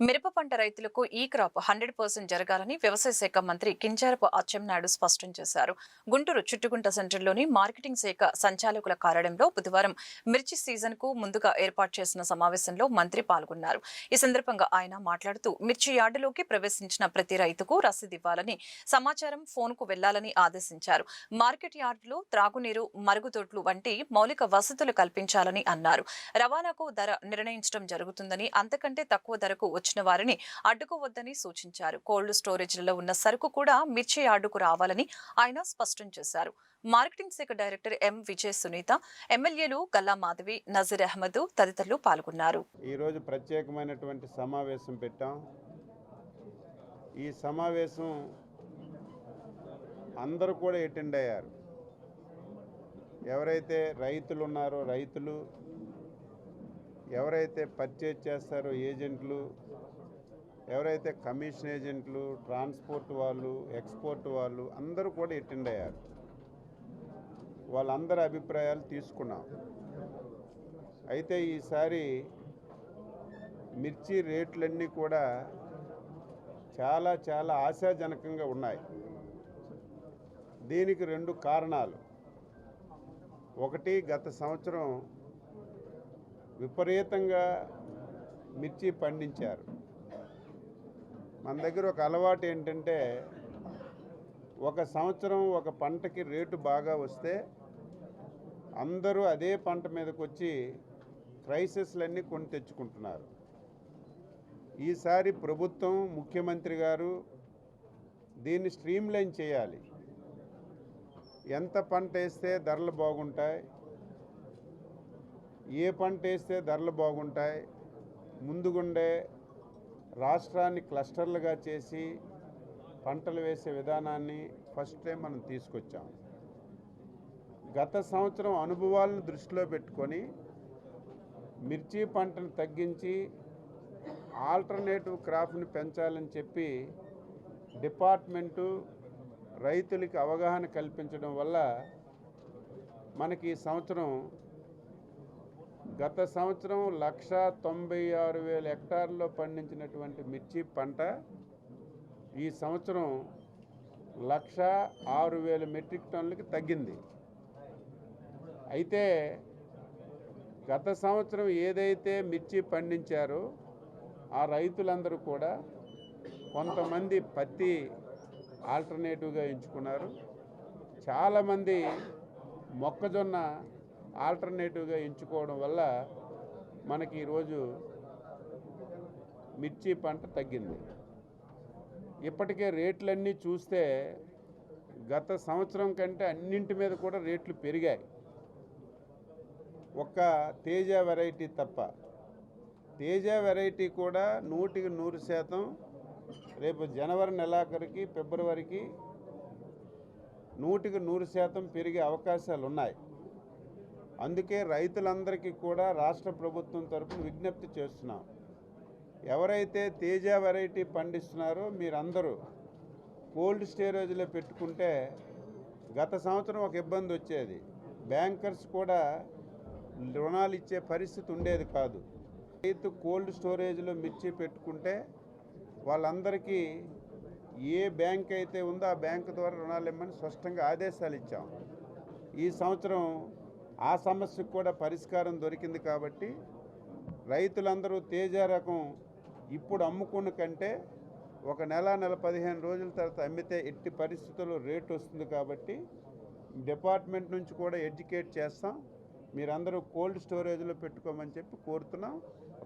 మిరప పంట రైతులకు ఈ క్రాప్ హండ్రెడ్ పర్సెంట్ జరగాలని వ్యవసాయ శాఖ మంత్రి కింజారపు అచ్చెన్నాయుడు స్పష్టం చేశారు. గుంటూరు చుట్టుగుంట సెంటర్లోని మార్కెటింగ్ శాఖ సంచాలకుల కార్యాలయంలో బుధవారం మిర్చి సీజన్కు ముందుగా ఏర్పాటు చేసిన సమావేశంలో మంత్రి పాల్గొన్నారు. ఈ సందర్భంగా ఆయన మాట్లాడుతూ మిర్చి యార్డులోకి ప్రవేశించిన ప్రతి రైతుకు రసీదు ఇవ్వాలని సమాచారం ఫోన్కు వెళ్ళాలని ఆదేశించారు. మార్కెట్ యార్డులో త్రాగునీరు మరుగుదొడ్లు వంటి మౌలిక వసతులు కల్పించాలని అన్నారు. రవాణాకు ధర నిర్ణయించడం జరుగుతుందని అంతకంటే తక్కువ ధరకు వచ్చిన వారిని అడ్డుకోవద్దని సూచించారు. కోల్డ్ స్టోరేజ్లలో ఉన్న సరుకు కూడా మిర్చి యార్డుకు రావాలని ఆయన స్పష్టం చేశారు. మార్కెటింగ్ శాఖ డైరెక్టర్ ఎం విజయ్ సునీత ఎమ్మెల్యేలు గల్లా మాధవి నజీర్ అహ్మద్ తదితరులు పాల్గొన్నారు. ఈరోజు ప్రత్యేకమైనటువంటి సమావేశం పెట్టాం. ఈ సమావేశం అందరూ కూడా అటెండ్ అయ్యారు. ఎవరైతే రైతులు ఉన్నారో రైతులు ఎవరైతే పర్చేజ్ చేస్తారో ఏజెంట్లు ఎవరైతే కమిషన్ ఏజెంట్లు ట్రాన్స్పోర్ట్ వాళ్ళు ఎక్స్పోర్ట్ వాళ్ళు అందరూ కూడా అటెండ్ అయ్యారు. వాళ్ళందరి అభిప్రాయాలు తీసుకున్నాం. అయితే ఈసారి మిర్చి రేట్లన్నీ కూడా చాలా చాలా ఆశాజనకంగా ఉన్నాయి. దీనికి రెండు కారణాలు. ఒకటి గత సంవత్సరం విపరీతంగా మిర్చి పండించారు. మన దగ్గర ఒక అలవాటు ఏంటంటే ఒక సంవత్సరం ఒక పంటకి రేటు బాగా వస్తే అందరూ అదే పంట మీదకి వచ్చి క్రైసిస్లన్నీ కొని తెచ్చుకుంటున్నారు. ఈసారి ప్రభుత్వం ముఖ్యమంత్రి గారు దీన్ని స్ట్రీమ్లైన్ చేయాలి. ఎంత పంట వేస్తే ధరలు బాగుంటాయి ఏ పంట వేస్తే ధరలు బాగుంటాయి ముందుగుండే రాష్ట్రాన్ని క్లస్టర్లుగా చేసి పంటలు వేసే విధానాన్ని ఫస్ట్ టైం మనం తీసుకొచ్చాం. గత సంవత్సరం అనుభవాలను దృష్టిలో పెట్టుకొని మిర్చి పంటను తగ్గించి ఆల్టర్నేటివ్ క్రాప్ని పెంచాలని చెప్పి డిపార్ట్మెంటు రైతులకి అవగాహన కల్పించడం వల్ల మనకి ఈ సంవత్సరం గత సంవత్సరం లక్ష తొంభై ఆరు వేల హెక్టార్లో పండించినటువంటి మిర్చి పంట ఈ సంవత్సరం లక్ష ఆరు వేల మెట్రిక్ టన్నులకి తగ్గింది. అయితే గత సంవత్సరం ఏదైతే మిర్చి పండించారో ఆ రైతులందరూ కూడా కొంతమంది పత్తి ఆల్టర్నేటివ్గా ఎంచుకున్నారు. చాలామంది మొక్కజొన్న ఆల్టర్నేటివ్గా ఎంచుకోవడం వల్ల మనకి ఈరోజు మిర్చి పంట తగ్గింది. ఇప్పటికే రేట్లన్నీ చూస్తే గత సంవత్సరం కంటే అన్నింటి మీద కూడా రేట్లు పెరిగాయి. ఒక్క తేజ వెరైటీ తప్ప. తేజ వెరైటీ కూడా నూటికి నూరు శాతం రేపు జనవరి నెలాఖరికి ఫిబ్రవరికి నూటికి నూరు శాతం పెరిగే అవకాశాలు ఉన్నాయి అందుకే రైతులందరికీ కూడా రాష్ట్ర ప్రభుత్వం తరఫున విజ్ఞప్తి చేస్తున్నాం. ఎవరైతే తేజ వెరైటీ పండిస్తున్నారో మీరందరూ కోల్డ్ స్టోరేజ్లో పెట్టుకుంటే గత సంవత్సరం ఒక ఇబ్బంది వచ్చేది. బ్యాంకర్స్ కూడా రుణాలు ఇచ్చే పరిస్థితి ఉండేది కాదు. రైతు కోల్డ్ స్టోరేజ్లో మిర్చి పెట్టుకుంటే వాళ్ళందరికీ ఏ బ్యాంక్ అయితే ఉందో ఆ బ్యాంక్ ద్వారా రుణాలు ఇమ్మని స్పష్టంగా ఆదేశాలు ఇచ్చాం. ఈ సంవత్సరం ఆ సమస్యకు కూడా పరిష్కారం దొరికింది కాబట్టి రైతులందరూ తేజ రకం ఇప్పుడు అమ్ముకున్న కంటే ఒక నెల నెల పదిహేను రోజుల తర్వాత అమ్మితే ఎట్టి పరిస్థితుల్లో రేట్ వస్తుంది కాబట్టి డిపార్ట్మెంట్ నుంచి కూడా ఎడ్యుకేట్ చేస్తాం. మీరందరూ కోల్డ్ స్టోరేజ్లో పెట్టుకోమని చెప్పి కోరుతున్నాం.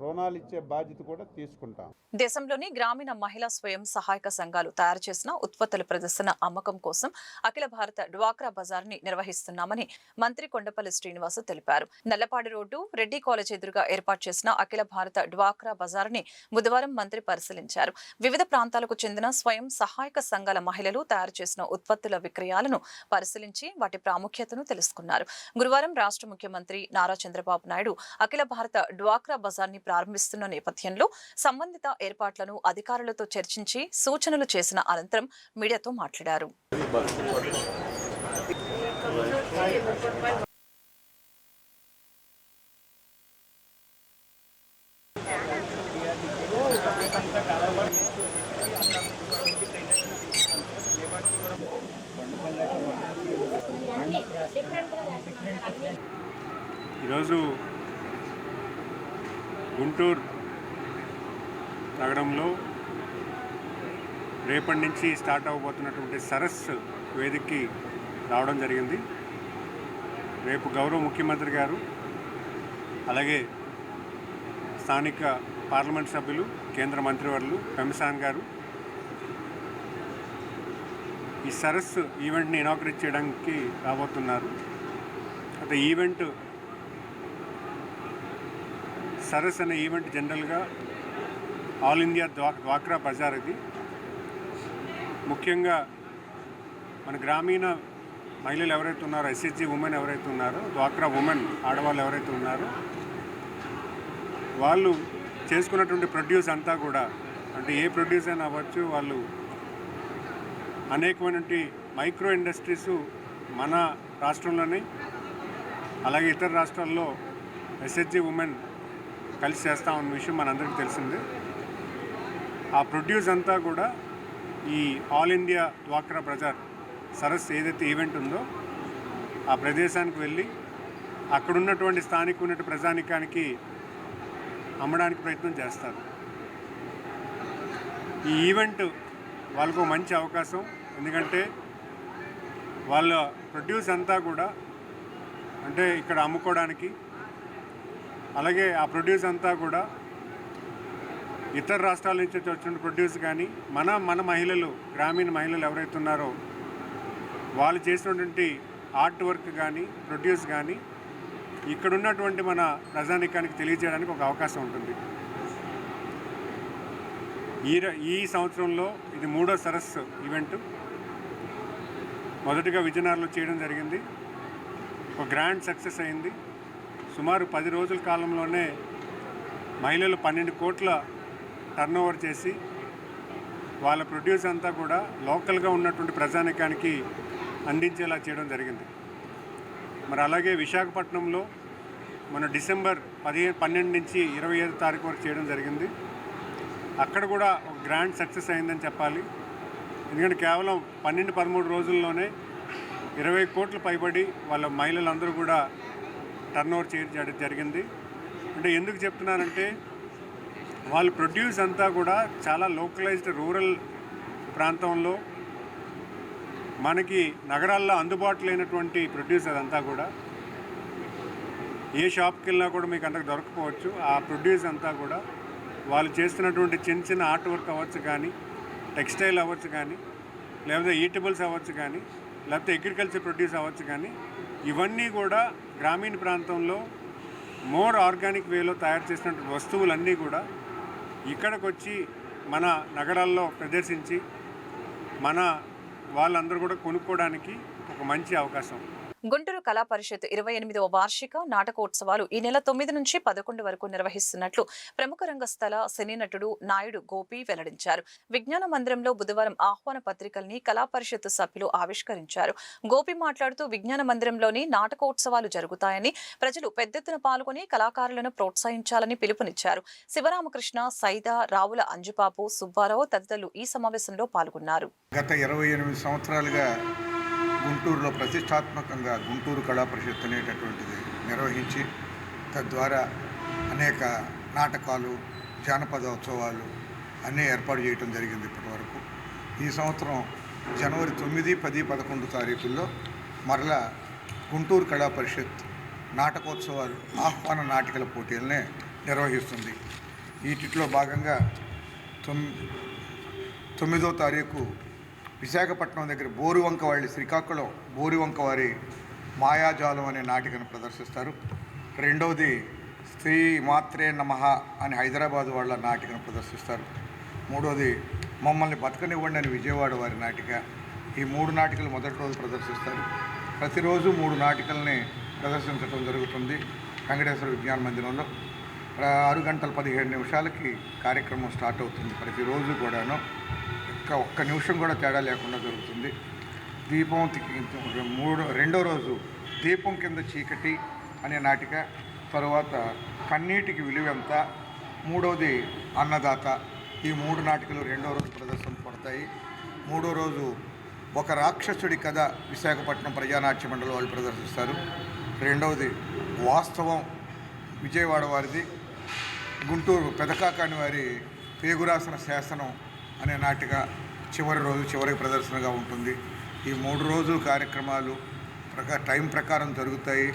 రుణాలు ఇచ్చే బాధ్యత కూడా తీసుకుంటాం. దేశంలోని గ్రామీణ మహిళా స్వయం సహాయక సంఘాలు తయారు చేసిన ఉత్పత్తుల ప్రదర్శన అమ్మకం కోసం అఖిల భారత డ్వాక్రా బజార్ని నిర్వహిస్తున్నామని మంత్రి కొండపల్లి శ్రీనివాస్ తెలిపారు. నల్లపాడు రోడ్డు రెడ్డి కాలేజ్ ఎదురుగా ఏర్పాటు చేసిన అఖిల భారత డ్వాక్రా బజార్ని బుధవారం మంత్రి పరిశీలించారు. వివిధ ప్రాంతాలకు చెందిన స్వయం సహాయక సంఘాల మహిళలు తయారు చేసిన ఉత్పత్తుల విక్రయాలను పరిశీలించి వాటి ప్రాముఖ్యతను తెలుసుకున్నారు. గురువారం రాష్ట్ర ముఖ్యమంత్రి నారా చంద్రబాబు నాయుడు అఖిల భారత డ్వాక్రా బజార్ని ప్రారంభిస్తున్న నేపథ్యంలో సంబంధిత ఏర్పాట్లను అధికారులతో చర్చించి సూచనలు చేసిన అనంతరం మీడియాతో మాట్లాడారు. ఈరోజు గుంటూరు నగరంలో రేపటి నుంచి స్టార్ట్ అవబోతున్నటువంటి సరస్ వేదికకి రావడం జరిగింది. రేపు గౌరవ ముఖ్యమంత్రి గారు అలాగే స్థానిక పార్లమెంట్ సభ్యులు కేంద్ర మంత్రివర్యులు పెంసాన్ గారు ఈ సరస్సు ఈవెంట్ని ఇనాగ్రేట్ చేయడానికి రాబోతున్నారు. అయితే ఈవెంట్ సరస్ అనే ఈవెంట్ జనరల్గా ఆల్ ఇండియా ద్వా డ్వాక్రా బజార్ ఇది ముఖ్యంగా మన గ్రామీణ మహిళలు ఎవరైతే ఉన్నారో ఎస్హెచ్జి ఉమెన్ ఎవరైతే ఉన్నారో డ్వాక్రా ఉమెన్ ఆడవాళ్ళు ఎవరైతే ఉన్నారో వాళ్ళు చేసుకున్నటువంటి ప్రొడ్యూస్ అంతా కూడా అంటే ఏ ప్రొడ్యూస్ అయినా అవ్వచ్చు వాళ్ళు అనేకమైనటువంటి మైక్రో ఇండస్ట్రీస్ మన రాష్ట్రంలోనే అలాగే ఇతర రాష్ట్రాల్లో ఎస్హెచ్జి ఉమెన్ కలిసి చేస్తామన్న విషయం మనందరికీ తెలిసిందే. ఆ ప్రొడ్యూస్ అంతా కూడా ఈ ఆల్ ఇండియా డ్వాక్రా బజార్ సరస్సు ఏదైతే ఈవెంట్ ఉందో ఆ ప్రదేశానికి వెళ్ళి అక్కడున్నటువంటి స్థానిక ఉన్నటువంటి ప్రజానికానికి అమ్మడానికి ప్రయత్నం చేస్తారు. ఈ ఈవెంట్ వాళ్ళకు మంచి అవకాశం. ఎందుకంటే వాళ్ళ ప్రొడ్యూస్ అంతా కూడా అంటే ఇక్కడ అమ్ముకోవడానికి అలాగే ఆ ప్రొడ్యూస్ అంతా కూడా ఇతర రాష్ట్రాల నుంచి వచ్చిన ప్రొడ్యూస్ కానీ మన మన మహిళలు గ్రామీణ మహిళలు ఎవరైతే ఉన్నారో వాళ్ళు చేసినటువంటి ఆర్ట్ వర్క్ కానీ ప్రొడ్యూస్ కానీ ఇక్కడ ఉన్నటువంటి మన ప్రజానికానికి తెలియజేయడానికి ఒక అవకాశం ఉంటుంది. ఈ ర- ఈ సంవత్సరంలో ఇది మూడో సరస్సు ఈవెంట్ మొదటిగా విజయనగరంలో చేయడం జరిగింది. ఒక గ్రాండ్ సక్సెస్ అయింది. సుమారు పది రోజుల కాలంలోనే మహిళలు పన్నెండు కోట్ల టర్న్ ఓవర్ చేసి వాళ్ళ ప్రొడ్యూస్ అంతా కూడా లోకల్గా ఉన్నటువంటి ప్రజానికానికి అందించేలా చేయడం జరిగింది. మరి అలాగే విశాఖపట్నంలో మన డిసెంబర్ పదిహేను పన్నెండు నుంచి ఇరవై ఐదు తారీఖు వరకు చేయడం జరిగింది. అక్కడ కూడా ఒక గ్రాండ్ సక్సెస్ అయిందని చెప్పాలి. ఎందుకంటే కేవలం పన్నెండు పదమూడు రోజుల్లోనే ఇరవై కోట్లు పైబడి వాళ్ళ మహిళలందరూ కూడా టర్న్ ఓవర్ చేయడం జరిగింది. అంటే ఎందుకు చెప్తున్నానంటే వాళ్ళ ప్రొడ్యూస్ అంతా కూడా చాలా లోకలైజ్డ్ రూరల్ ప్రాంతంలో మనకి నగరాల్లో అందుబాటులో లేనటువంటి ప్రొడ్యూస్ అదంతా కూడా. ఏ షాప్కి వెళ్ళినా కూడా మీకు అంతకు దొరకపోవచ్చు. ఆ ప్రొడ్యూస్ అంతా కూడా వాళ్ళు చేస్తున్నటువంటి చిన్న చిన్న ఆర్ట్ వర్క్ అవ్వచ్చు కానీ టెక్స్టైల్ అవ్వచ్చు కానీ లేకపోతే ఈటబుల్స్ అవ్వచ్చు కానీ లేకపోతే అగ్రికల్చర్ ప్రొడ్యూస్ అవ్వచ్చు కానీ ఇవన్నీ కూడా గ్రామీణ ప్రాంతంలో మోర్ ఆర్గానిక్ వేలో తయారు చేసినటువంటి వస్తువులన్నీ కూడా ఇక్కడికి వచ్చి మన నగరాల్లో ప్రదర్శించి మన వాళ్ళందరూ కూడా కొనుక్కోవడానికి ఒక మంచి అవకాశం. గుంటూరు కళా పరిషత్ ఇరవై ఎనిమిదవ వార్షిక నాటకోత్సవాలు ఈ నెల తొమ్మిది నుంచి పదకొండు వరకు నిర్వహిస్తున్నట్లు ప్రముఖ రంగస్థల సినీ నటుడు నాయుడు గోపి వెల్లడించారు. విజ్ఞాన మందిరంలో బుధవారం ఆహ్వాన పత్రికల్ని కళా పరిషత్ సభ్యులు ఆవిష్కరించారు. గోపి మాట్లాడుతూ విజ్ఞాన మందిరంలోని నాటకోత్సవాలు జరుగుతాయని ప్రజలు పెద్ద ఎత్తున పాల్గొని కళాకారులను ప్రోత్సహించాలని పిలుపునిచ్చారు. శివరామకృష్ణ సైదా రావుల అంజుపాపు సుబ్బారావు తదితరులు ఈ సమావేశంలో పాల్గొన్నారు. గత ఇరవై ఎనిమిది సంవత్సరాలుగా గుంటూరులో ప్రతిష్టాత్మకంగా గుంటూరు కళా పరిషత్ అనేటటువంటిది నిర్వహించి తద్వారా అనేక నాటకాలు జానపద ఉత్సవాలు అన్నీ ఏర్పాటు చేయడం జరిగింది ఇప్పటివరకు ఈ సంవత్సరం జనవరి తొమ్మిది పది పదకొండు తారీఖుల్లో మరలా గుంటూరు కళా పరిషత్ నాటకోత్సవాలు ఆహ్వాన నాటికల పోటీలనే నిర్వహిస్తుంది. వీటిలో భాగంగా తొమ్మి తొమ్మిదో తారీఖు విశాఖపట్నం దగ్గర బోరువంక వాళ్ళ శ్రీకాకుళం బోరువంక వారి మాయాజాలం అనే నాటికను ప్రదర్శిస్తారు. రెండవది స్త్రీ మాత్రే నమః అని హైదరాబాద్ వాళ్ళ నాటికను ప్రదర్శిస్తారు. మూడవది మమ్మల్ని బతకనివ్వండి అని విజయవాడ వారి నాటిక. ఈ మూడు నాటికలు మొదటి రోజు ప్రదర్శిస్తారు. ప్రతిరోజు మూడు నాటికల్ని ప్రదర్శించడం జరుగుతుంది. వెంకటేశ్వర విజ్ఞాన మందిరంలో. ఆరు గంటల పదిహేడు నిమిషాలకి కార్యక్రమం స్టార్ట్ అవుతుంది ప్రతిరోజు కూడాను. ఒక్క ఒక్క నిమిషం కూడా తేడా లేకుండా జరుగుతుంది. దీపం మూడో రెండో రోజు దీపం కింద చీకటి అనే నాటిక తరువాత కన్నీటికి విలువెంత మూడవది అన్నదాత. ఈ మూడు నాటికలు రెండో రోజు ప్రదర్శన పడతాయి. మూడో రోజు ఒక రాక్షసుడి కథ విశాఖపట్నం ప్రజానాట్య మండలి వాళ్ళు ప్రదర్శిస్తారు. రెండవది వాస్తవం విజయవాడ వారిది. గుంటూరు పెదకాకాని వారి పేగురాసన శాసనం అనే నాటిక చివరి రోజు చివరి ప్రదర్శనగా ఉంటుంది. ఈ మూడు రోజులు కార్యక్రమాలు ప్రకా టైం ప్రకారం జరుగుతాయి.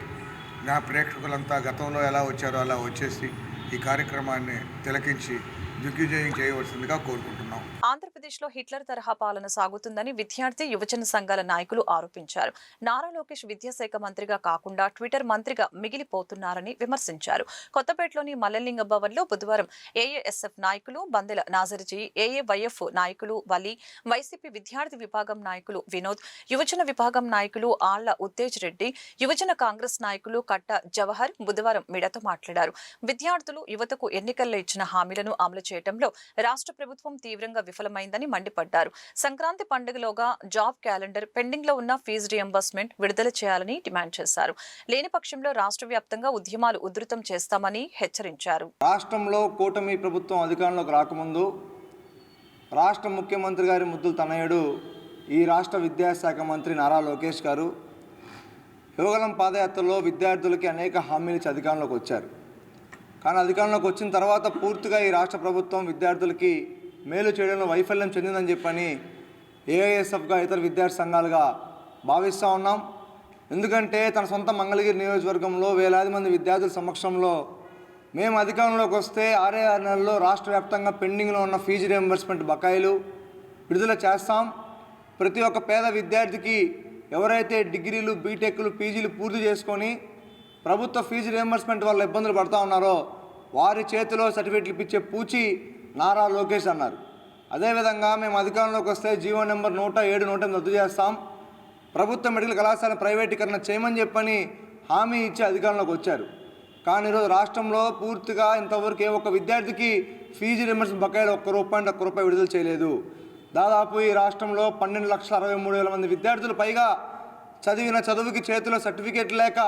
నా ప్రేక్షకులంతా గతంలో ఎలా వచ్చారో అలా వచ్చేసి ఈ కార్యక్రమాన్ని తిలకించి దిగ్విజయం చేయవలసిందిగా కోరుకుంటున్నాం. ఆంధ్రప్రదేశ్లో హిట్లర్ తరహా పాలన సాగుతుందని విద్యార్థి యువజన సంఘాల నాయకులు ఆరోపించారు. నారా లోకేష్ విద్యాశాఖ మంత్రిగా కాకుండా ట్విట్టర్ మంత్రిగా మిగిలిపోతున్నారని విమర్శించారు. కొత్తపేటలోని మల్లలింగ భవన్లో బుధవారం ఏఏఎస్ఎఫ్ నాయకులు బందెల నాజర్జీ ఏఏవైఎఫ్ నాయకులు వలి వైసీపీ విద్యార్థి విభాగం నాయకులు వినోద్ యువజన విభాగం నాయకులు ఆళ్ళ ఉత్తేజ్ రెడ్డి యువజన కాంగ్రెస్ నాయకులు కట్ట జవహర్ బుధవారం మీడియాతో మాట్లాడారు. విద్యార్థులు యువతకు ఎన్నికల్లో ఇచ్చిన హామీలను అమలు చేయడంలో రాష్ట్ర ప్రభుత్వం తీవ్రంగా విఫలమైందని మండిపడ్డారు. సంక్రాంతి పండుగలోగా జాబ్ క్యాలెండర్ పెండింగ్లో ఉన్న ఫీజు రియంబర్స్మెంట్ విడుదల చేయాలని డిమాండ్ చేశారు. లేని పక్షంలో రాష్ట్ర వ్యాప్తంగా ఉద్యమాలు ఉధృతం చేస్తామని హెచ్చరించారు. రాష్ట్రంలో కూటమి ప్రభుత్వం అధికారంలోకి రాకముందు రాష్ట్ర ముఖ్యమంత్రి గారి ముద్దులు తనయుడు ఈ రాష్ట్ర విద్యాశాఖ మంత్రి నారా లోకేష్ గారు. యువగలం పాదయాత్రలో విద్యార్థులకి అనేక హామీలు ఇచ్చి అధికారంలోకి వచ్చారు. కానీ అధికారంలోకి వచ్చిన తర్వాత పూర్తిగా ఈ రాష్ట్ర ప్రభుత్వం విద్యార్థులకి మేలు చేయడంలో వైఫల్యం చెందిందని చెప్పని ఏఐఎస్ఎఫ్గా ఇతర విద్యార్థి సంఘాలుగా భావిస్తూ ఉన్నాం. ఎందుకంటే తన సొంత మంగళగిరి నియోజకవర్గంలో వేలాది మంది విద్యార్థుల సమక్షంలో మేము అధికారంలోకి వస్తే ఆరే ఆరు నెలల్లో రాష్ట్ర వ్యాప్తంగా పెండింగ్లో ఉన్న ఫీజు రియంబర్స్మెంట్ బకాయిలు విడుదల చేస్తాం. ప్రతి ఒక్క పేద విద్యార్థికి ఎవరైతే డిగ్రీలు బీటెక్లు పీజీలు పూర్తి చేసుకొని ప్రభుత్వ ఫీజు రియంబర్స్మెంట్ వల్ల ఇబ్బందులు పడుతూ ఉన్నారో వారి చేతిలో సర్టిఫికెట్లు ఇప్పించే పూచి నారా లోకేష్ అన్నారు. అదేవిధంగా మేము అధికారంలోకి వస్తే జీవో నెంబర్ నూట ఏడు నూట రద్దు చేస్తాం. ప్రభుత్వ మెడికల్ కళాశాల ప్రైవేటీకరణ చేయమని చెప్పని హామీ ఇచ్చి అధికారంలోకి వచ్చారు. కానీ ఈరోజు రాష్ట్రంలో పూర్తిగా ఇంతవరకు ఏ ఒక్క విద్యార్థికి ఫీజు రిమర్స్ బకాయిలు ఒక్క రూపాయి ఒక్క రూపాయి విడుదల చేయలేదు. దాదాపు ఈ రాష్ట్రంలో పన్నెండు లక్షల అరవై మూడు వేల మంది విద్యార్థులు పైగా చదివిన చదువుకి చేతిలో సర్టిఫికేట్ లేక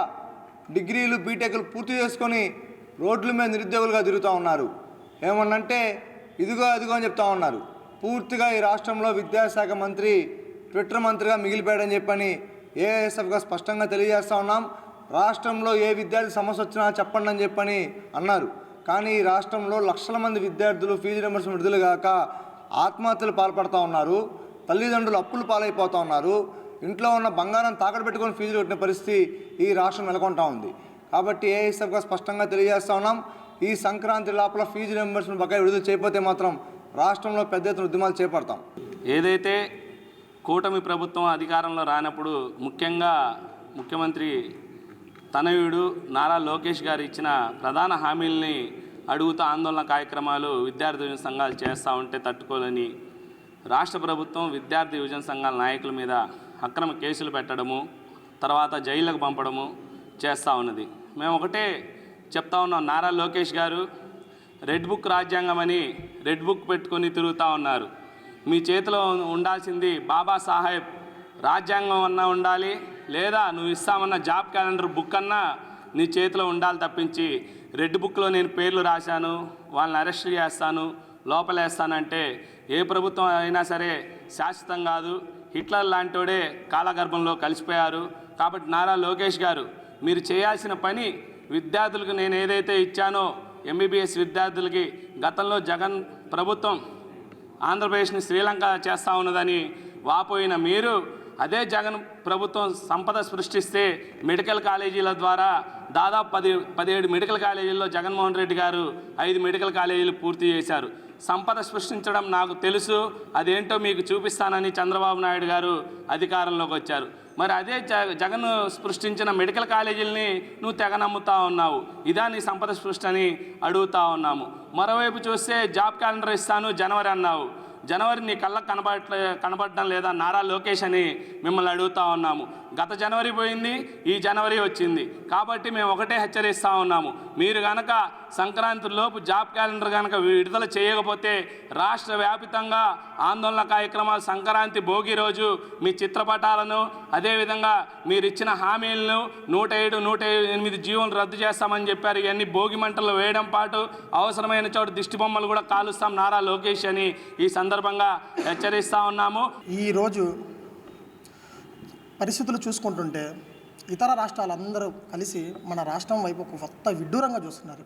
డిగ్రీలు బీటెక్లు పూర్తి చేసుకొని రోడ్ల మీద నిరుద్యోగులుగా తిరుగుతూ ఉన్నారు. ఏమన్నంటే ఇదిగో అదిగో అని చెప్తా ఉన్నారు. పూర్తిగా ఈ రాష్ట్రంలో విద్యాశాఖ మంత్రి ట్విట్టర్ మంత్రిగా మిగిలిపోయాడని చెప్పని ఏఎస్ఎఫ్గా స్పష్టంగా తెలియజేస్తా ఉన్నాం. రాష్ట్రంలో ఏ విద్యార్థి సమస్య వచ్చినా చెప్పండి అని చెప్పని అన్నారు. కానీ ఈ రాష్ట్రంలో లక్షల మంది విద్యార్థులు ఫీజు నెంబర్స్ విడుదల కాక ఆత్మహత్యలు పాల్పడుతూ ఉన్నారు. తల్లిదండ్రులు అప్పులు పాలైపోతూ ఉన్నారు. ఇంట్లో ఉన్న బంగారం తాకట్టు పెట్టుకొని ఫీజులు కట్టిన పరిస్థితి ఈ రాష్ట్రం నెలకొంటా ఉంది. కాబట్టి ఏఎస్ఎఫ్గా స్పష్టంగా తెలియజేస్తా ఉన్నాం. ఈ సంక్రాంతి లోపల ఫీజు రియంబర్స్మెంట్ బకాయి విడుదల చేయకపోతే మాత్రం రాష్ట్రంలో పెద్ద ఎత్తున ఉద్యమాలు చేపడతాం. ఏదైతే కూటమి ప్రభుత్వం అధికారంలో రానప్పుడు ముఖ్యంగా ముఖ్యమంత్రి తనయుడు నారా లోకేష్ గారు ఇచ్చిన ప్రధాన హామీల్ని అడుగుతూ ఆందోళన కార్యక్రమాలు విద్యార్థి యువజన సంఘాలు చేస్తూ ఉంటే తట్టుకోలేని రాష్ట్ర ప్రభుత్వం విద్యార్థి యువజన సంఘాల నాయకుల మీద అక్రమ కేసులు పెట్టడము తర్వాత జైళ్ళకు పంపడము చేస్తూ ఉన్నది. మేము ఒకటే చెప్తా ఉన్నాం. నారా లోకేష్ గారు రెడ్ బుక్ రాజ్యాంగం అని రెడ్ బుక్ పెట్టుకొని తిరుగుతూ ఉన్నారు. మీ చేతిలో ఉండాల్సింది బాబా సాహెబ్. రాజ్యాంగం అన్నా ఉండాలి లేదా నువ్వు ఇస్తామన్న జాబ్ క్యాలెండర్ బుక్ అన్నా నీ చేతిలో ఉండాలి తప్పించి రెడ్ బుక్లో నేను పేర్లు రాశాను వాళ్ళని అరెస్ట్ చేస్తాను లోపలేస్తానంటే ఏ ప్రభుత్వం అయినా సరే శాశ్వతం కాదు. హిట్లర్ లాంటోడే కాలగర్భంలో కలిసిపోయారు. కాబట్టి నారా లోకేష్ గారు మీరు చేయాల్సిన పని విద్యార్థులకు నేను ఏదైతే ఇచ్చానో ఎంబీబీఎస్ విద్యార్థులకి గతంలో జగన్ ప్రభుత్వం ఆంధ్రప్రదేశ్ని శ్రీలంక చేస్తూ ఉన్నదని వాపోయిన మీరు అదే జగన్ ప్రభుత్వం సంపద సృష్టిస్తే మెడికల్ కాలేజీల ద్వారా దాదాపు పది పదిహేడు మెడికల్ కాలేజీల్లో జగన్మోహన్ రెడ్డి గారు ఐదు మెడికల్ కాలేజీలు పూర్తి చేశారు. సంపద సృష్టించడం నాకు తెలుసు అదేంటో మీకు చూపిస్తానని చంద్రబాబు నాయుడు గారు అధికారంలోకి వచ్చారు. మరి అదే జ జగన్ సృష్టించిన మెడికల్ కాలేజీలని నువ్వు తెగ నమ్ముతా ఉన్నావు. ఇదా నీ సంపద సృష్టి అని అడుగుతా ఉన్నాము. మరోవైపు చూస్తే జాబ్ క్యాలెండర్ ఇస్తాను జనవరి అన్నావు. జనవరి నీ కళ్ళకు కనబడట్లే కనబడడం లేదా నారా లోకేష్ అని మిమ్మల్ని అడుగుతా ఉన్నాము. గత జనవరి పోయింది ఈ జనవరి వచ్చింది. కాబట్టి మేము ఒకటే హెచ్చరిస్తూ ఉన్నాము. మీరు కనుక సంక్రాంతి లోపు జాబ్ క్యాలెండర్ కనుక విడుదల చేయకపోతే రాష్ట్ర వ్యాపితంగా ఆందోళన కార్యక్రమాలు సంక్రాంతి భోగి రోజు మీ చిత్రపటాలను అదేవిధంగా మీరు ఇచ్చిన హామీలను నూట ఏడు నూట ఎనిమిది జీవోలు రద్దు చేస్తామని చెప్పారు. ఇవన్నీ భోగి మంటలు వేయడం పాటు అవసరమైన చోట దిష్టి బొమ్మలు కూడా కాలుస్తాం నారా లోకేష్ అని ఈ సందర్భంగా హెచ్చరిస్తూ ఉన్నాము. ఈరోజు పరిస్థితులు చూసుకుంటుంటే ఇతర రాష్ట్రాలందరూ కలిసి మన రాష్ట్రం వైపు ఒక కొత్త విడ్డూరంగా చూస్తున్నారు.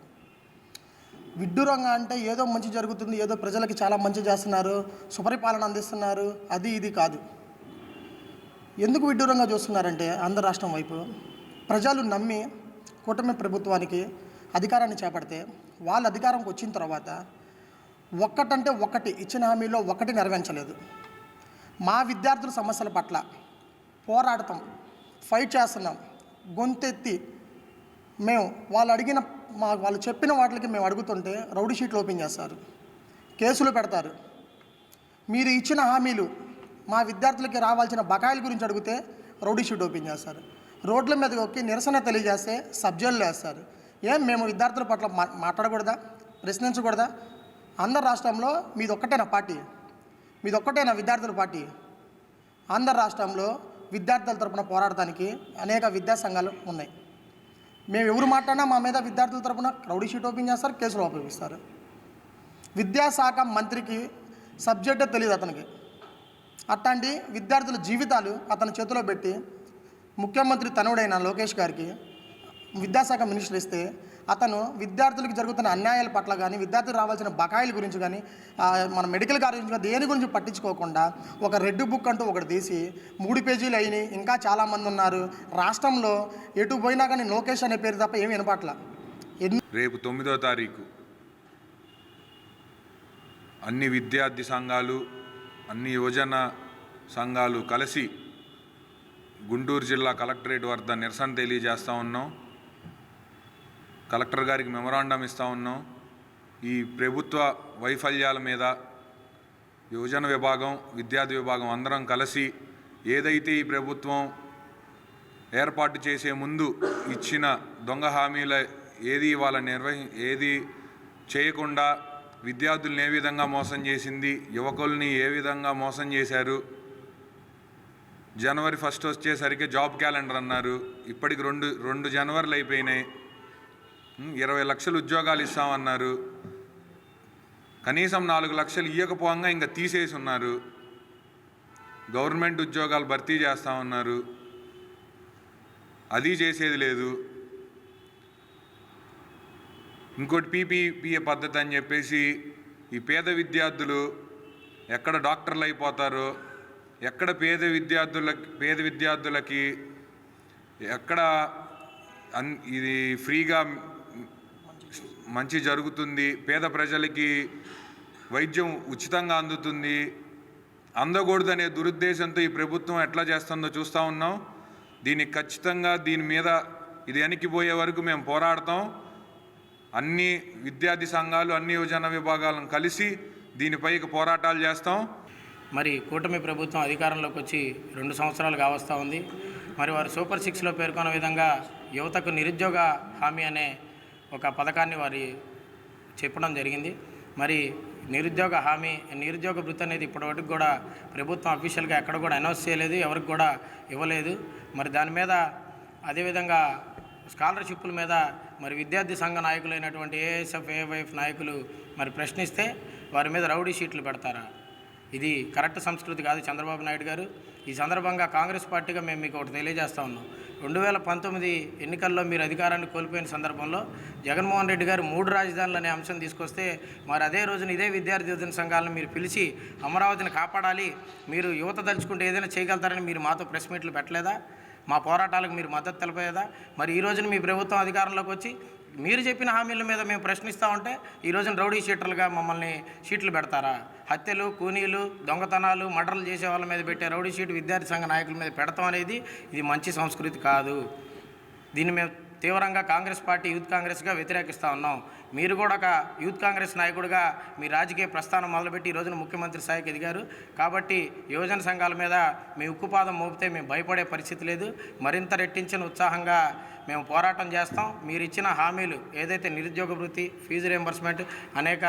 విడ్డూరంగా అంటే ఏదో మంచి జరుగుతుంది ఏదో ప్రజలకి చాలా మంచి చేస్తున్నారు సుపరిపాలన అందిస్తున్నారు అది ఇది కాదు. ఎందుకు విడ్డూరంగా చూస్తున్నారంటే ఆంధ్ర రాష్ట్రం వైపు ప్రజలు నమ్మి కూటమి ప్రభుత్వానికి అధికారాన్ని చేపడితే వాళ్ళ అధికారంకి వచ్చిన తర్వాత ఒక్కటంటే ఒకటి ఇచ్చిన హామీలో ఒకటి నెరవేర్చలేదు. మా విద్యార్థుల సమస్యల పట్ల పోరాడతాం ఫైట్ చేస్తున్నాం గొంతెత్తి మేము వాళ్ళు అడిగిన మా వాళ్ళు చెప్పిన వాటికి మేము అడుగుతుంటే రౌడీ షీట్లు ఓపెన్ చేస్తారు కేసులు పెడతారు. మీరు ఇచ్చిన హామీలు మా విద్యార్థులకి రావాల్సిన బకాయిల గురించి అడిగితే రౌడీ షీట్ ఓపెన్ చేస్తారు. రోడ్ల మీదకి ఒక్కి నిరసన తెలియజేస్తే సబ్జెక్టులు వేస్తారు. ఏం మేము విద్యార్థుల పట్ల మా మాట్లాడకూడదా ప్రశ్నించకూడదా? ఆంధ్ర రాష్ట్రంలో మీది ఒక్కటేనా పార్టీ? మీది ఒక్కటేనా విద్యార్థుల పార్టీ? ఆంధ్ర రాష్ట్రంలో విద్యార్థుల తరపున పోరాడటానికి అనేక విద్యా సంఘాలు ఉన్నాయి. మేము ఎవరు మాట్లాడినా మా మీద విద్యార్థుల తరపున క్రౌడీ షీట్ ఓపెన్ చేస్తారు కేసులు ఓపెన్ చేస్తారు. విద్యాశాఖ మంత్రికి సబ్జెక్టే తెలియదు అతనికి. అట్లాంటి విద్యార్థుల జీవితాలు అతని చేతిలో పెట్టి ముఖ్యమంత్రి తనుడైన లోకేష్ గారికి విద్యాశాఖ మినిస్టర్ ఇస్తే అతను విద్యార్థులకు జరుగుతున్న అన్యాయాల పట్ల కానీ విద్యార్థులు రావాల్సిన బకాయిల గురించి కానీ మన మెడికల్ కాలేజ్ గురించి కానీ దేని గురించి పట్టించుకోకుండా ఒక రెడ్ బుక్ అంటూ ఒకటి తీసి మూడు పేజీలు అయినాయి. ఇంకా చాలామంది ఉన్నారు. రాష్ట్రంలో ఎటు పోయినా కానీ లోకేష్ అనే పేరు తప్ప ఏమి వినపట్ల. రేపు తొమ్మిదో తారీఖు అన్ని విద్యార్థి సంఘాలు అన్ని యువజన సంఘాలు కలిసి గుంటూరు జిల్లా కలెక్టరేట్ వద్ద నిరసన తెలియజేస్తూ ఉన్నాం. కలెక్టర్ గారికి మెమరాండం ఇస్తూ ఉన్నాం. ఈ ప్రభుత్వ వైఫల్యాల మీద యువజన విభాగం విద్యార్థి విభాగం అందరం కలిసి ఏదైతే ఈ ప్రభుత్వం ఏర్పాటు చేసే ముందు ఇచ్చిన దొంగ హామీల ఏది వాళ్ళ నిర్వహి ఏది చేయకుండా విద్యార్థుల్ని ఏ విధంగా మోసం చేసింది యువకుల్ని ఏ విధంగా మోసం చేశారు జనవరి ఫస్ట్ వచ్చేసరికి జాబ్ క్యాలెండర్ అన్నారు. ఇప్పటికి రెండు రెండు జనవరిలు అయిపోయినాయి. ఇరవై లక్షలు ఉద్యోగాలు ఇస్తామన్నారు. కనీసం నాలుగు లక్షలు ఇవ్వకపోగా ఇంకా తీసేసి ఉన్నారు. గవర్నమెంట్ ఉద్యోగాలు భర్తీ చేస్తామన్నారు. అది చేసేది లేదు. ఇంకోటి పీపీపీఏ పద్ధతి అని చెప్పేసి ఈ పేద విద్యార్థులు ఎక్కడ డాక్టర్లు అయిపోతారో ఎక్కడ పేద విద్యార్థులకి పేద విద్యార్థులకి ఎక్కడ అన్ ఇది ఫ్రీగా మంచి జరుగుతుంది పేద ప్రజలకి వైద్యం ఉచితంగా అందుతుంది. అందకూడదనే దురుద్దేశంతో ఈ ప్రభుత్వం ఎట్లా చేస్తుందో చూస్తూ ఉన్నాం. దీన్ని ఖచ్చితంగా దీని మీద ఇది వెనక్కిపోయే వరకు మేము పోరాడతాం. అన్ని విద్యార్థి సంఘాలు అన్ని యువజన విభాగాలను కలిసి దీనిపైకి పోరాటాలు చేస్తాం. మరి కూటమి ప్రభుత్వం అధికారంలోకి వచ్చి రెండు సంవత్సరాలు కావస్తూ ఉంది. మరి వారు సూపర్ సిక్స్లో పేర్కొన్న విధంగా యువతకు నిరుద్యోగ హామీ అనే ఒక పథకాన్ని వారి చెప్పడం జరిగింది. మరి నిరుద్యోగ హామీ నిరుద్యోగ వృత్తి అనేది ఇప్పటివరకు కూడా ప్రభుత్వం అఫీషియల్గా ఎక్కడ కూడా అనౌన్స్ చేయలేదు ఎవరికి కూడా ఇవ్వలేదు. మరి దాని మీద అదేవిధంగా స్కాలర్షిప్ల మీద మరి విద్యార్థి సంఘ నాయకులైనటువంటి ఏఎస్ఎఫ్ ఏవైఎఫ్ నాయకులు మరి ప్రశ్నిస్తే వారి మీద రౌడీ షీట్లు పెడతారా? ఇది కరెక్ట్ సంస్కృతి కాదు చంద్రబాబు నాయుడు గారు. ఈ సందర్భంగా కాంగ్రెస్ పార్టీగా మేము మీకు ఒకటి తెలియజేస్తా ఉన్నాం. రెండు వేల పంతొమ్మిది ఎన్నికల్లో మీరు అధికారాన్ని కోల్పోయిన సందర్భంలో జగన్మోహన్ రెడ్డి గారు మూడు రాజధానులు అనే అంశం తీసుకొస్తే మరి అదే రోజున ఇదే విద్యార్థి యువజన సంఘాలను మీరు పిలిచి అమరావతిని కాపాడాలి మీరు యువత తలుచుకుంటే ఏదైనా చేయగలుగుతారని మీరు మాతో ప్రెస్ మీట్లు పెట్టలేదా? మా పోరాటాలకు మీరు మద్దతు తెలిపేదా మరి ఈ రోజున మీ ప్రభుత్వం అధికారంలోకి వచ్చి మీరు చెప్పిన హామీల మీద మేము ప్రశ్నిస్తూ ఉంటే ఈ రోజున రౌడీ షీటర్లుగా మమ్మల్ని షీట్లు పెడతారా? హత్యలు కూనీలు దొంగతనాలు మర్డర్లు చేసే వాళ్ళ మీద పెట్టే రౌడీ షీట్ విద్యార్థి సంఘ నాయకుల మీద పెడతాం అనేది ఇది మంచి సంస్కృతి కాదు. దీన్ని మేము తీవ్రంగా కాంగ్రెస్ పార్టీ యూత్ కాంగ్రెస్గా వ్యతిరేకిస్తూ ఉన్నాం. మీరు కూడా ఒక యూత్ కాంగ్రెస్ నాయకుడిగా మీ రాజకీయ ప్రస్థానం మొదలుపెట్టి ఈ రోజున ముఖ్యమంత్రి స్థాయికి ఎదిగారు. కాబట్టి యువజన సంఘాల మీద మీ ఉక్కుపాదం మోపితే మేము భయపడే పరిస్థితి లేదు. మరింత రెట్టించిన ఉత్సాహంగా మేము పోరాటం చేస్తాం. మీరు ఇచ్చిన హామీలు ఏదైతే నిరుద్యోగ వృత్తి ఫీజు రియంబర్స్మెంట్ అనేక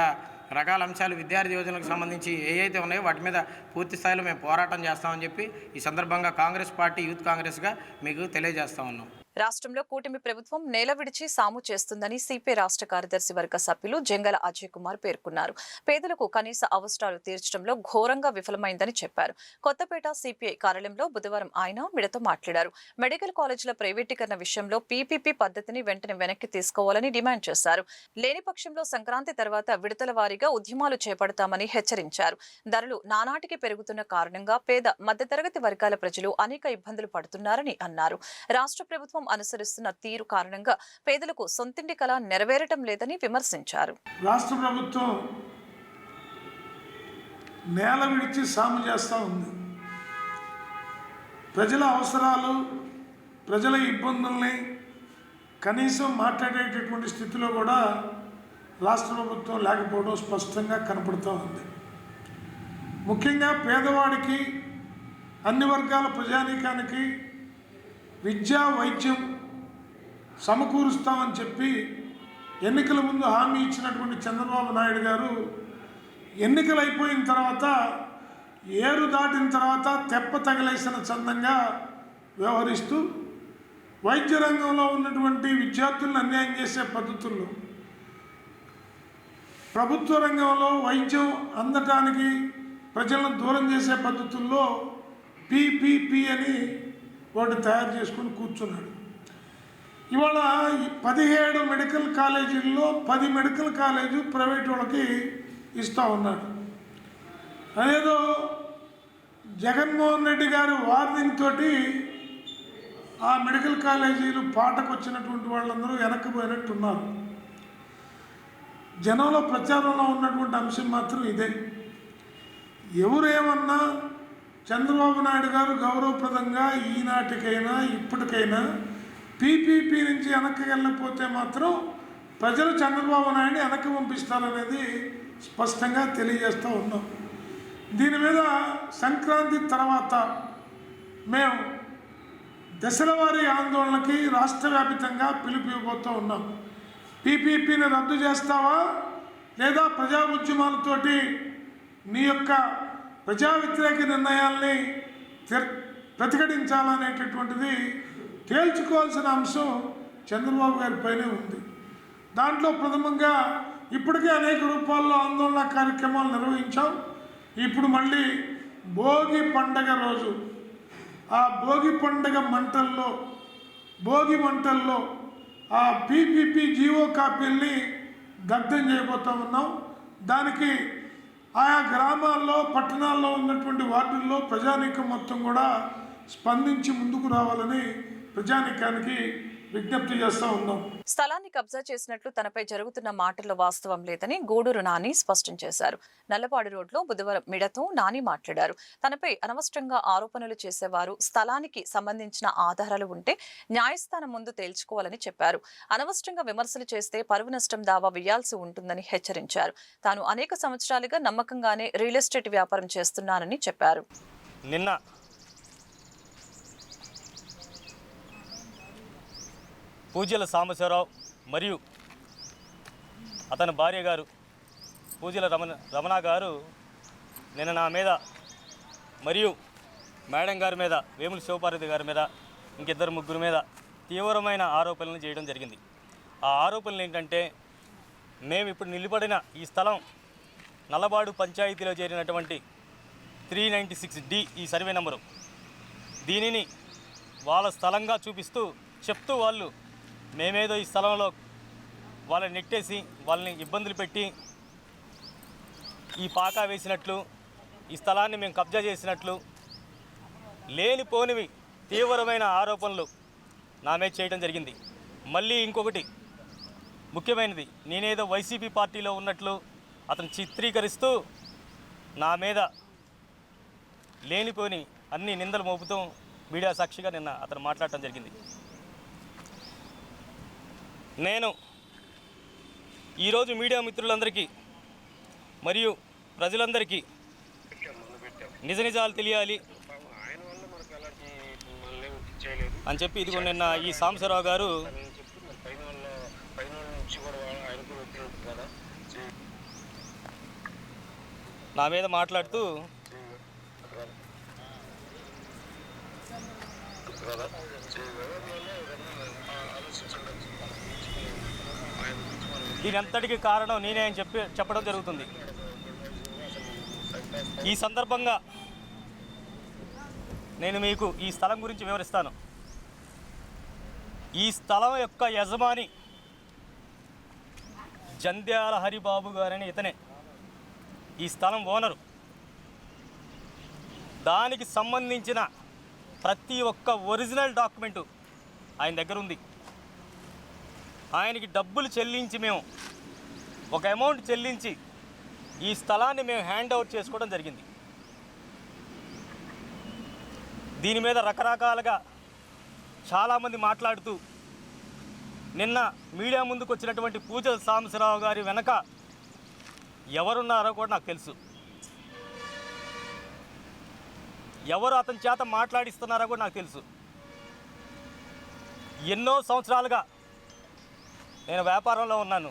రకాల అంశాలు విద్యార్థి యోజనకు సంబంధించి ఏ అయితే ఉన్నాయో వాటి మీద పూర్తి స్థాయిలో మేము పోరాటం చేస్తామని చెప్పి ఈ సందర్భంగా కాంగ్రెస్ పార్టీ యూత్ కాంగ్రెస్గా మీకు తెలియజేస్తా ఉన్నాం. రాష్ట్రంలో కూటమి ప్రభుత్వం నేల విడిచి సాము చేస్తుందని సిపి రాష్ట్ర కార్యదర్శి వర్గ సభ్యులు జంగల అజయ్ కుమార్ పేర్కొన్నారు. పేదలకు కనీస అవసరాలు తీర్చడంలో ఘోరంగా విఫలమైందని చెప్పారు. కొత్తపేట సిపిఐ కార్యాలయంలో బుధవారం ఆయన మీడియాతో మాట్లాడారు. మెడికల్ కాలేజీల ప్రైవేటీకరణ విషయంలో పీపీపీ పద్ధతిని వెంటనే వెనక్కి తీసుకోవాలని డిమాండ్ చేశారు. లేని పక్షంలో సంక్రాంతి తర్వాత విడతల వారీగా ఉద్యమాలు చేపడతామని హెచ్చరించారు. ధరలు నానాటికి పెరుగుతున్న కారణంగా పేద మధ్యతరగతి వర్గాల ప్రజలు అనేక ఇబ్బందులు పడుతున్నారని అన్నారు. రాష్ట్ర ప్రభుత్వం అనుసరిస్తున్న తీరు కారణంగా పేదలకు సొంతింటి కళ నెరవేరటం లేదని విమర్శించారు. రాష్ట్ర ప్రభుత్వం నేల విడిచి సాము చేస్తూ ఉంది. ప్రజల అవసరాలు ప్రజల ఇబ్బందుల్ని కనీసం మాట్లాడేటటువంటి స్థితిలో కూడా రాష్ట్ర ప్రభుత్వం లేకపోవడం స్పష్టంగా కనపడుతూ ఉంది. ముఖ్యంగా పేదవాడికి అన్ని వర్గాల ప్రజానీకానికి విద్యా వైద్యం సమకూరుస్తామని చెప్పి ఎన్నికల ముందు హామీ ఇచ్చినటువంటి చంద్రబాబు నాయుడు గారు ఎన్నికలు అయిపోయిన తర్వాత ఏరు దాటిన తర్వాత తెప్ప తగిలేసిన చందంగా వ్యవహరిస్తూ వైద్య రంగంలో ఉన్నటువంటి విద్యార్థులను అన్యాయం చేసే పద్ధతుల్లో ప్రభుత్వ రంగంలో వైద్యం అందటానికి ప్రజలను దూరం చేసే పద్ధతుల్లో పీపీపీ అని వాటిని తయారు చేసుకొని కూర్చున్నాడు. ఇవాళ పదిహేడు మెడికల్ కాలేజీల్లో పది మెడికల్ కాలేజీ ప్రైవేట్ వాళ్ళకి ఇస్తూ ఉన్నాడు. అదేదో జగన్మోహన్ రెడ్డి గారు వార్నింగ్ తోటి ఆ మెడికల్ కాలేజీలు పాటకు వచ్చినటువంటి వాళ్ళందరూ వెనక్కిపోయినట్టు ఉన్నారు జనంలో ప్రచారంలో ఉన్నటువంటి అంశం మాత్రం ఇదే. ఎవరేమన్నా చంద్రబాబు నాయుడు గారు గౌరవప్రదంగా ఈనాటికైనా ఇప్పటికైనా పీపీపీ నుంచి వెనక్కి వెళ్ళకపోతే మాత్రం ప్రజలు చంద్రబాబు నాయుడు వెనక్కి పంపిస్తారనేది స్పష్టంగా తెలియజేస్తూ ఉన్నాం. దీని మీద సంక్రాంతి తర్వాత మేము దశలవారీ ఆందోళనకి రాష్ట్ర వ్యాపితంగా పిలుపు ఇవ్వబోతూ ఉన్నాం. పీపీపీని రద్దు చేస్తావా? లేదా ప్రజా ఉద్యమాలతోటి నీ యొక్క ప్రజా వ్యతిరేక నిర్ణయాల్ని ప్రతిఘటించాలనేటటువంటిది తేల్చుకోవాల్సిన అంశం చంద్రబాబు గారి పైనే ఉంది. దాంట్లో ప్రథమంగా ఇప్పటికే అనేక రూపాల్లో ఆందోళన కార్యక్రమాలు నిర్వహించాం. ఇప్పుడు మళ్ళీ భోగి పండగ రోజు. ఆ భోగి పండగ మంటల్లో భోగి మంటల్లో ఆ పీపీపీ జీవో కాపీల్ని దగ్ధం చేయబోతా ఉన్నాం. దానికి ఆయా గ్రామాల్లో పట్టణాల్లో ఉన్నటువంటి వార్డుల్లో ప్రజానీకం మొత్తం కూడా స్పందించి ముందుకు రావాలని ప్రజానీకానికి విజ్ఞప్తి చేస్తూ ఉన్నాం. స్థలాన్ని కబ్జా చేసినట్లు తనపై జరుగుతున్న మాటల్లో వాస్తవం లేదని గూడూరు నాని స్పష్టం చేశారు. నల్లపాడు రోడ్లో బుధవారం మిడతో నాని మాట్లాడారు. తనపై అనవసరంగా ఆరోపణలు చేసేవారు స్థలానికి సంబంధించిన ఆధారాలు ఉంటే న్యాయస్థానం ముందు తేల్చుకోవాలని చెప్పారు. అనవసరంగా విమర్శలు చేస్తే పరువు నష్టం దావా వేయాల్సి ఉంటుందని హెచ్చరించారు. తాను అనేక సంవత్సరాలుగా నమ్మకంగానే రియల్ ఎస్టేట్ వ్యాపారం చేస్తున్నానని చెప్పారు. నిన్న పూజల సాంబశివరావు మరియు అతని భార్య గారు పూజల రమణ రమణ గారు నిన్న నా మీద మరియు మేడం గారి మీద వేముల శివపార్వతి గారి మీద ఇంకిద్దరు ముగ్గురు మీద తీవ్రమైన ఆరోపణలు చేయడం జరిగింది. ఆ ఆరోపణలు ఏంటంటే మేము ఇప్పుడు నిలబడిన ఈ స్థలం నల్లబాడు పంచాయతీలో చేరినటువంటి three ninety six D E survey number. దీనిని వాళ్ళ స్థలంగా చూపిస్తూ చెప్తూ వాళ్ళు మేమేదో ఈ స్థలంలో వాళ్ళని నెట్టేసి వాళ్ళని ఇబ్బందులు పెట్టి ఈ పాకా వేసినట్లు ఈ స్థలాన్ని మేము కబ్జా చేసినట్లు లేనిపోనివి తీవ్రమైన ఆరోపణలు నా మీద చేయడం జరిగింది. మళ్ళీ ఇంకొకటి ముఖ్యమైనది నేనేదో వైసీపీ పార్టీలో ఉన్నట్లు అతను చిత్రీకరిస్తూ నా మీద లేనిపోని అన్ని నిందలు మోపుతూ మీడియా సాక్షిగా నిన్న అతను మాట్లాడటం జరిగింది. నేను ఈరోజు మీడియా మిత్రులందరికీ మరియు ప్రజలందరికీ నిజ నిజాలు తెలియాలి అని చెప్పి ఇదిగో నిన్న ఈ సాంబశివరావు గారు నా మీద మాట్లాడుతూ దీని అంతటికి కారణం నేనే అని చెప్పి చెప్పడం జరుగుతుంది. ఈ సందర్భంగా నేను మీకు ఈ స్థలం గురించి వివరిస్తాను. ఈ స్థలం యొక్క యజమాని జంధ్యాల హరిబాబు గారని ఇతనే. ఈ స్థలం ఓనరు. దానికి సంబంధించిన ప్రతి ఒక్క ఒరిజినల్ డాక్యుమెంటు ఆయన దగ్గర ఉంది ఆయనకి డబ్బులు చెల్లించి మేము ఒక అమౌంట్ చెల్లించి ఈ స్థలాన్ని మేము హ్యాండ్ ఓవర్ చేసుకోవడం జరిగింది. దీని మీద రకరకాలుగా చాలామంది మాట్లాడుతూ నిన్న మీడియా ముందుకు వచ్చినటువంటి పూజల సాంబశివరావు గారి వెనక ఎవరున్నారో కూడా నాకు తెలుసు. ఎవరు అతని చేత మాట్లాడిస్తున్నారో కూడా నాకు తెలుసు. ఎన్నో సంవత్సరాలుగా నేను వ్యాపారంలో ఉన్నాను.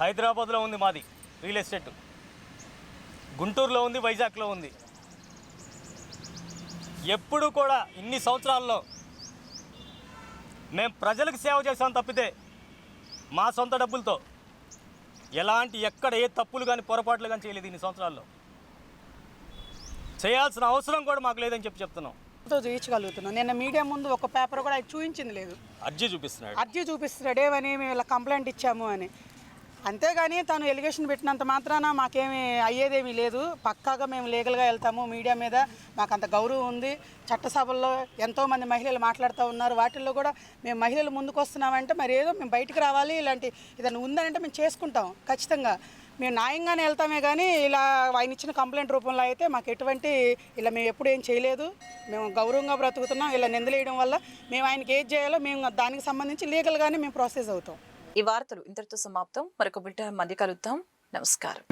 హైదరాబాద్లో ఉంది మాది రియల్ ఎస్టేట్. గుంటూరులో ఉంది వైజాగ్లో ఉంది. ఎప్పుడు కూడా ఇన్ని సంవత్సరాల్లో మేము ప్రజలకు సేవ చేసాం తప్పితే మా సొంత డబ్బులతో ఎలాంటి ఎక్కడ ఏ తప్పులు కానీ పొరపాట్లు కానీ చేయలేదు ఇన్ని సంవత్సరాల్లో. చేయాల్సిన అవసరం కూడా మాకు లేదని చెప్పి చెప్తున్నాం. తో చూపించగలుగుతున్నాం నిన్న మీడియా ముందు ఒక పేపర్ కూడా ఆయన చూపించింది లేదు. అర్జీ చూపిస్తున్నాడు. అర్జీ చూపిస్తున్నాడు. ఏమని మేము ఇలా కంప్లైంట్ ఇచ్చాము అని. అంతేగాని తను ఎలిగేషన్ పెట్టినంత మాత్రాన మాకేమి అయ్యేదేమీ లేదు. పక్కాగా మేము లీగల్గా వెళ్తాము. మీడియా మీద మాకు అంత గౌరవం ఉంది. చట్టసభల్లో ఎంతోమంది మహిళలు మాట్లాడుతూ ఉన్నారు. వాటిల్లో కూడా మేము మహిళలు ముందుకు వస్తున్నామంటే మరి ఏదో మేము బయటికి రావాలి. ఇలాంటి ఏదైనా ఉందనంటే మేము చేసుకుంటాం. ఖచ్చితంగా. మేము న్యాయంగానే వెళ్తామే కానీ ఇలా ఆయన ఇచ్చిన కంప్లైంట్ రూపంలో అయితే మాకు ఎటువంటి ఇలా మేము ఎప్పుడు ఏం చేయలేదు. మేము గౌరవంగా బ్రతుకుతున్నాం. ఇలా నిందలేయడం వల్ల మేము ఆయనకి ఏది చేయాలో మేము దానికి సంబంధించి లీగల్గానే మేము ప్రాసెస్ అవుతాం. ఈ వార్తలు ఇంతటితో సమాప్తం. మరొక బిడ్డ మధ్య కలుద్దాం. నమస్కారం.